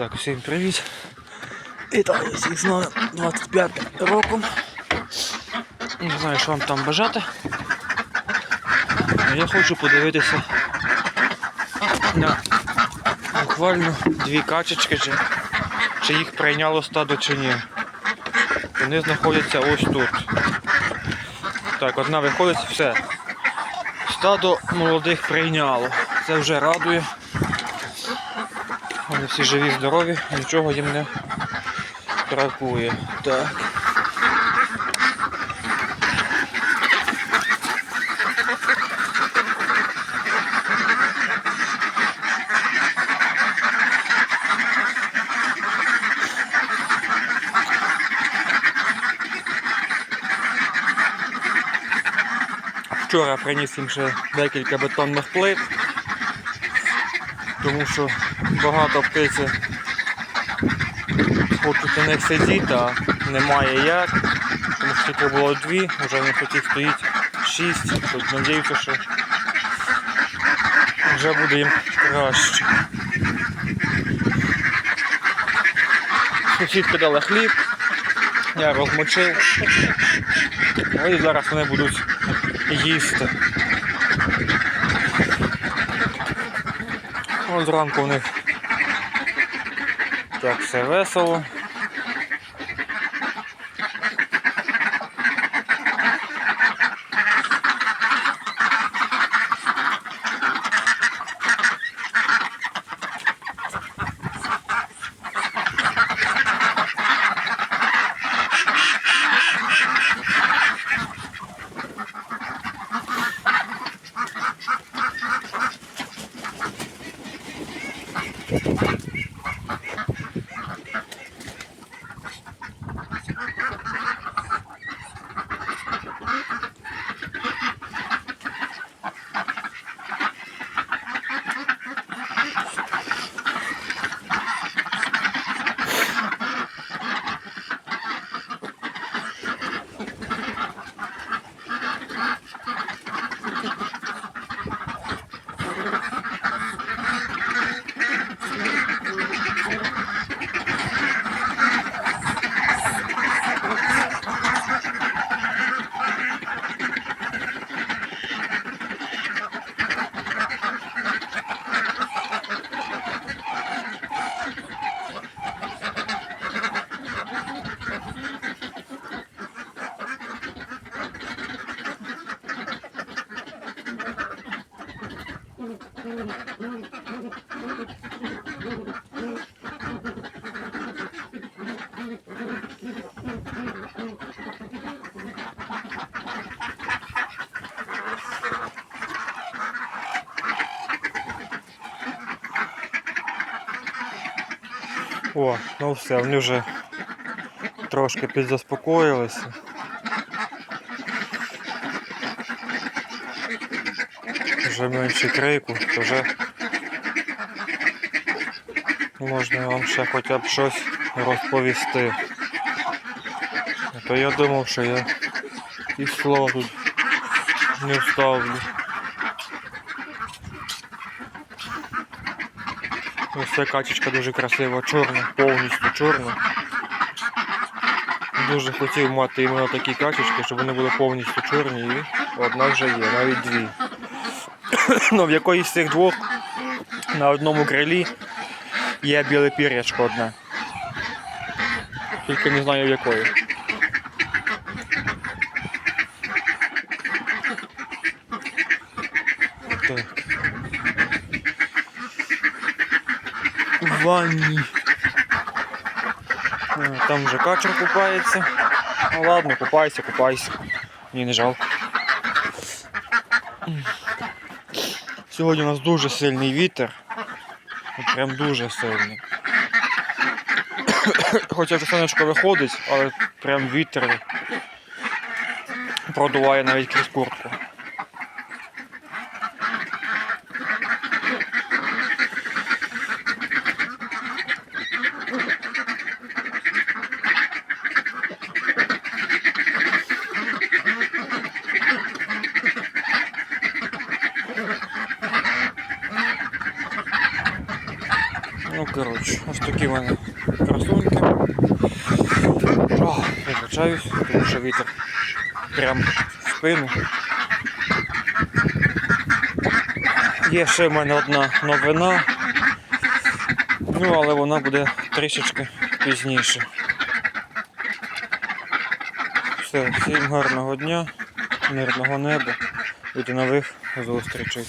Так, всім привіт. Вітаю всіх з новим 25 роком. Не знаю, що вам там бажати. Я хочу подивитися на буквально дві качечки, чи, чи їх прийняло стадо чи ні. Вони знаходяться ось тут. Так, одна виходить, все. Стадо молодих прийняло. Це вже радує. Вони всі живі, здорові, нічого їм не бракує. Так. Вчора приніс їм ще декілька бетонних плит, тому що багато птиці хочуть на них сидіти, а немає як. Тому що тільки було дві, вже на хотів стоїть шість. Тут надіюся, що вже буде їм краще. Сусідки дали хліб, я розмочив. Ну і зараз вони будуть їсти. Зранку у них так все весело. О, ну все, вони вже трошки підзаспокоїлися. Вже менше крику, то вже можна вам ще хоча б щось розповісти. А то я думав, що я і слова тут не вставлю. Ось ця качечка дуже красива, чорна, повністю чорна. Дуже хотів мати іменно такі качечки, щоб вони були повністю чорні і одна вже є, навіть дві. Ну, в якоїсь з цих двох на одному крилі є біле пір'ячко одне. Тільки не знаю в якої. В ванні. Е, Там вже качер купається. Ну ладно, купайся, купайся. Мені не жалко. Сьогодні у нас дуже сильний вітер. Прям дуже сильний. Хоча вже сонечко виходить, але прям вітер продуває навіть крізь куртку. Ну, коротше, ось такі в мене красунки. О, вибачаюсь, тому що вітер прям в спину. Є ще в мене одна новина. Ну, але вона буде трішечки пізніше. Все, всім гарного дня, мирного неба і до нових зустрічей.